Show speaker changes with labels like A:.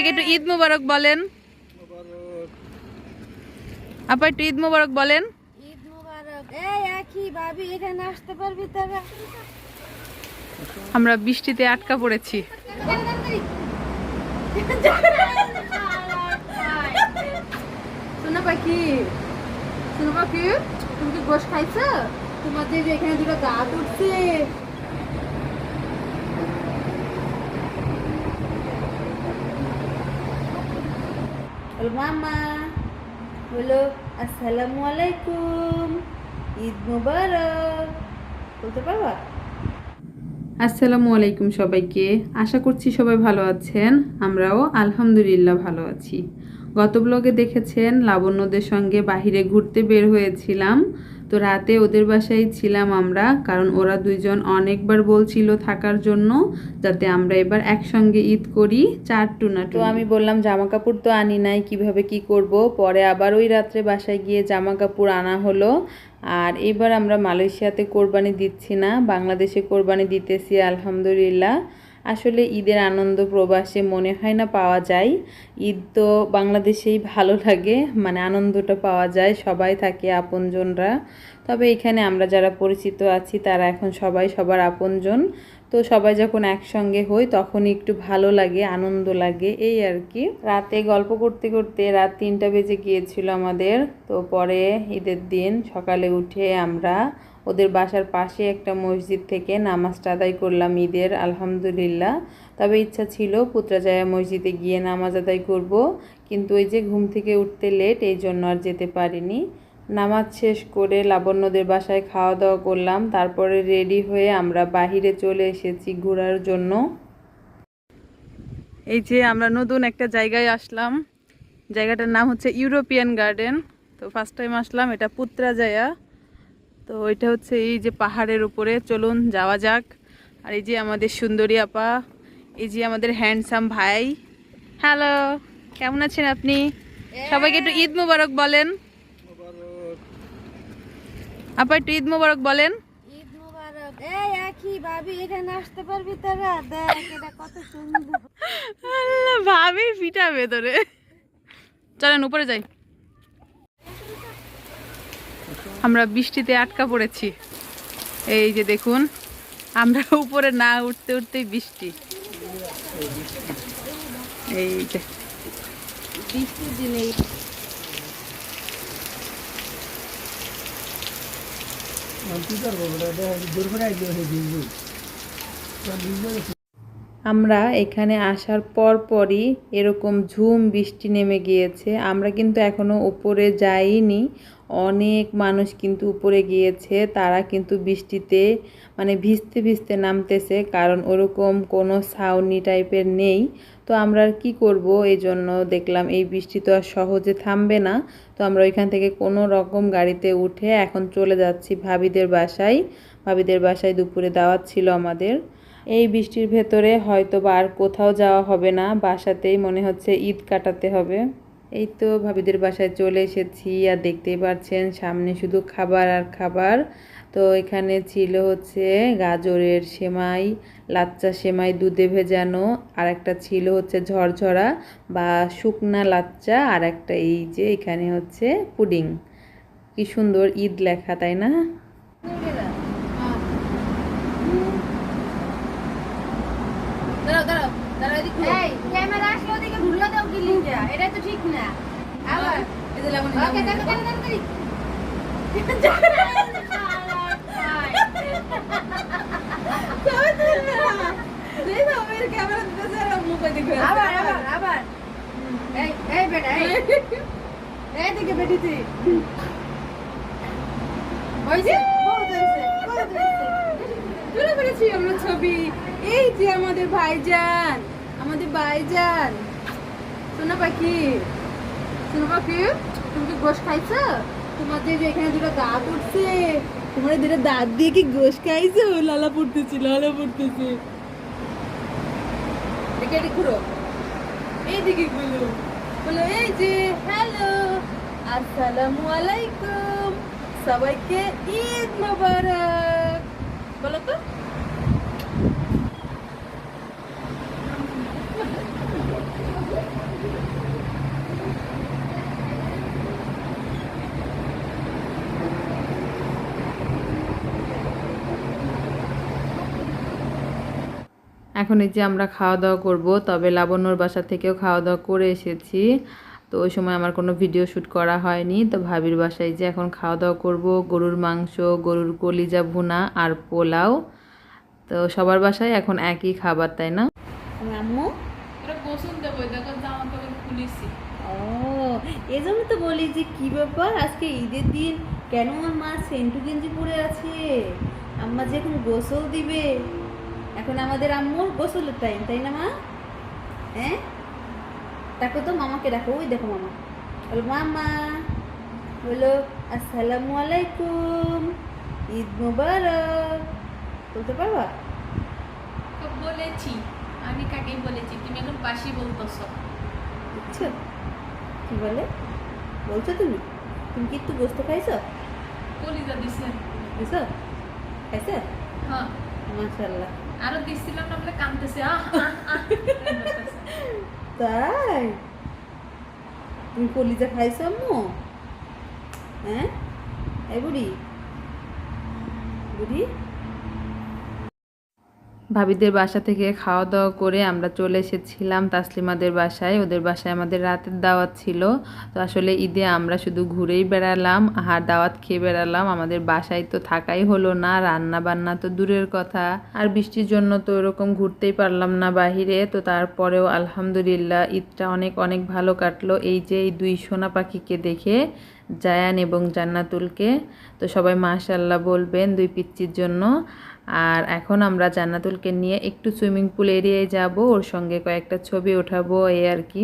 A: সবাইকে একটু ঈদ মুবারক বলেন। আপা একটু ঈদ মুবারক বলেন। আমরা বৃষ্টিতে আটকা পড়েছি।
B: পাখি। পাখি তুমি কি গোশ খাইছো? যে এখানে দুটো দাঁত উঠছে। বলো মামা বলো আসসালামু আলাইকুম ঈদ মুবারক বলতে পারবা?
A: আসসালামু আলাইকুম সবাইকে। আশা করছি সবাই ভালো আছেন। আমরাও আলহামদুলিল্লাহ ভালো আছি। গত ব্লগে দেখেছেন, লাবণ্যদের সঙ্গে বাহিরে ঘুরতে বের হয়েছিলাম। তো রাতে ওদের বাসায় ছিলাম আমরা কারণ ওরা দুইজন অনেকবার বলছিল থাকার জন্য যাতে আমরা এবার একসঙ্গে ঈদ করি চার টুনা তো আমি বললাম জামা কাপড় তো আনি নাই কীভাবে কি করব? পরে আবার ওই রাত্রে বাসায় গিয়ে জামা কাপড় আনা হলো। আর এবার আমরা মালয়েশিয়াতে কোরবানি দিচ্ছি না বাংলাদেশে কোরবানি দিতেছি আলহামদুলিল্লাহ। আসলে ঈদের আনন্দ প্রবাসে মনে হয় না পাওয়া যায়। ঈদ তো বাংলাদেশেই ভালো লাগে মানে আনন্দটা পাওয়া যায়, সবাই থাকে আপনজনরা। তবে এখানে আমরা যারা পরিচিত আছি, তারা এখন সবাই সবার আপনজন। তো সবাই যখন একসঙ্গে হই, তখন একটু ভালো লাগে, আনন্দ লাগে, এই আর কি। রাতে গল্প করতে করতে রাত তিনটা বেজে গিয়েছিল আমাদের, তো পরে ঈদের দিন সকালে উঠে আমরা ওদের বাসার পাশে একটা মসজিদ থেকে নামাজটা আদায় করলাম ঈদের, আলহামদুলিল্লাহ। তবে ইচ্ছা ছিল পুত্রাজায়া মসজিদে গিয়ে নামাজ আদায় করব, কিন্তু ওই যে ঘুম থেকে উঠতে লেট এই জন্য আর যেতে পারিনি। নামাজ শেষ করে লাবণ্যদের বাসায় খাওয়া দাওয়া করলাম, তারপরে রেডি হয়ে আমরা বাহিরে চলে এসেছি ঘোরার জন্য। এই যে আমরা নতুন একটা জায়গায় আসলাম, জায়গাটার নাম হচ্ছে ইউরোপিয়ান গার্ডেন। তো ফার্স্ট টাইম আসলাম, এটা পুত্রাজায়া তো এটা হচ্ছে এই যে পাহাড়ের উপরে। চলুন যাওয়া যাক। আর এই যে আমাদের সুন্দরী আপা এই যে আমাদের হ্যান্ডসাম ভাই। হ্যালো কেমন আছেন আপনি? সবাইকে একটু ঈদ মুবারক বলেন। আপা একটু ঈদ মুবারক বলেন।
B: ভাবি তোরা।
A: চলেন উপরে যাই। আমরা বৃষ্টিতে আটকা পড়েছি। এই যে দেখুন আমরা উপরে না উঠতে উঠতেই বৃষ্টি। এই যে।
B: বৃষ্টির দিনে
A: আমরা এখানে আসার পর পরই এরকম ঝুম বৃষ্টি নেমে গিয়েছে। আমরা কিন্তু এখনও উপরে যাইনি। অনেক মানুষ কিন্তু উপরে গিয়েছে। তারা কিন্তু বৃষ্টিতে মানে ভিজতে ভিজতে নামতেছে, কারণ ওরকম কোনো ছাউনি টাইপের নেই। তো আমরা আর কী করব? এই জন্য দেখলাম এই বৃষ্টি তো আর সহজে থামবে না। তো আমরা ওইখান থেকে কোনো রকম গাড়িতে উঠে এখন চলে যাচ্ছি ভাবিদের বাসায়। ভাবিদের বাসায় দুপুরে দাওয়াত ছিল আমাদের। এই বৃষ্টির ভেতরে হয়তো বা আর কোথাও যাওয়া হবে না, বাসাতেই মনে হচ্ছে ঈদ কাটাতে হবে। এই তো ভাবিদের বাসায় চলে এসেছি আর দেখতেই পাচ্ছেন সামনে শুধু খাবার আর খাবার। তো এখানে ছিল হচ্ছে গাজরের সেমাই, লাচ্চা সেমাই, দুধে ভেজানো, আর একটা ছিল হচ্ছে ঝরঝরা বা শুকনা লাচ্চা, আর একটা এই যে এখানে হচ্ছে পুডিং। কি সুন্দর ঈদ লেখা, তাই না?
B: ঠিক না। আবার ওকে দেখো দেখো দেখো আবার আবার আবার। এই এই বেটা এই। এইদিকে বেটিতে হইছে বহুত হইছে বহুত হইছে
A: তুলে ফেলেছি আমরা ছবি। এই যে আমাদের ভাইজান আমাদের ভাইজান। সোনা পাখি। সোনা পাখি, তুমি কি গোশ খাইছো? তোমার যে এখানে দুটো দাঁত উঠছে তোমার দুটো দাঁত দিয়ে কি গোশ খাইছো? লালা পড়তেছি, লালা পড়তেছে। দেখে এদিকে ঘুরো। এইদিকে ঘুরো। বলো, এই যে, হ্যালো, আসসালামু আলাইকুম। সবাইকে ঈদ মোবারক। বলো তো। এখন এই যে আমরা খাওয়া দাওয়া করব তবে লাবণ্যর বাসা থেকেও খাওয়া দাওয়া করে এসেছি। তো ওই সময় আমার কোনো ভিডিও শ্যুট করা হয়নি। তো ভাবির বাসায় যে এখন খাওয়া দাওয়া করব গরুর মাংস গরুর কলিজা ভুনা আর পোলাও। তো সবার বাসায় এখন একই খাবার তাই না?
B: আমার আম্মু এই জন্য তো বলি যে কি ব্যাপার? আজকে ঈদের দিন কেন আমার মা সেন্টু গেঞ্জি পরে আছে? আম্মা যে এখন গোসল দিবে। এখন আমাদের আম্মুর গোসলের টাইম তাই না মা? হ্যাঁ? দেখো তো মামাকে দেখো ওই দেখো মামা। বলো মামা বলো আসসালামু আলাইকুম ঈদ মুবারক। বলতে পারবা?
C: তো বলেছি আমি কাকেই বলেছি? তুমি এখন বাসি বলতেছো।
B: বুঝছ? কি বলে? বলছো তুমি? তুমি কি একটু গোস্ত খাইছো?
C: কলিজা দিছেন
B: বুঝছ খাইছো?
C: হ্যাঁ।
B: মাশাল্লাহ
C: আরও দিছিলাম না বলে কাঁদতেছে
B: তাই? তুমি কলিজা খাইছো আম্মু? হ্যাঁ? এই বুড়ি। বুড়ি?
A: ভাবিদের বাসা থেকে খাওয়া দাওয়া করে আমরা চলে এসেছিলাম তাসলিমাদের বাসায়। ওদের বাসায় আমাদের রাতের দাওয়াত ছিল। তো আসলে ঈদে আমরা শুধু ঘুরেই বেড়ালাম, আর দাওয়াত খেয়ে বেড়ালাম। আমাদের বাসায় তো থাকাই হলো না রান্না বান্না তো দূরের কথা। আর বৃষ্টির জন্য তো এরকম ঘুরতেই পারলাম না বাহিরে। তো তারপরেও আলহামদুলিল্লাহ ঈদটা অনেক অনেক ভালো কাটলো। এই যে এই দুই সোনা পাখিকে দেখে জায়ান এবং জান্নাতুলকে। তো সবাই মাশাল্লাহ বলবেন দুই পিচ্চির জন্য। আর এখন আমরা জান্নাতুলকে নিয়ে একটু সুইমিং পুল এরিয়ায় যাব। ওর সঙ্গে কয়েকটা ছবি ওঠাবো, এই আর কি।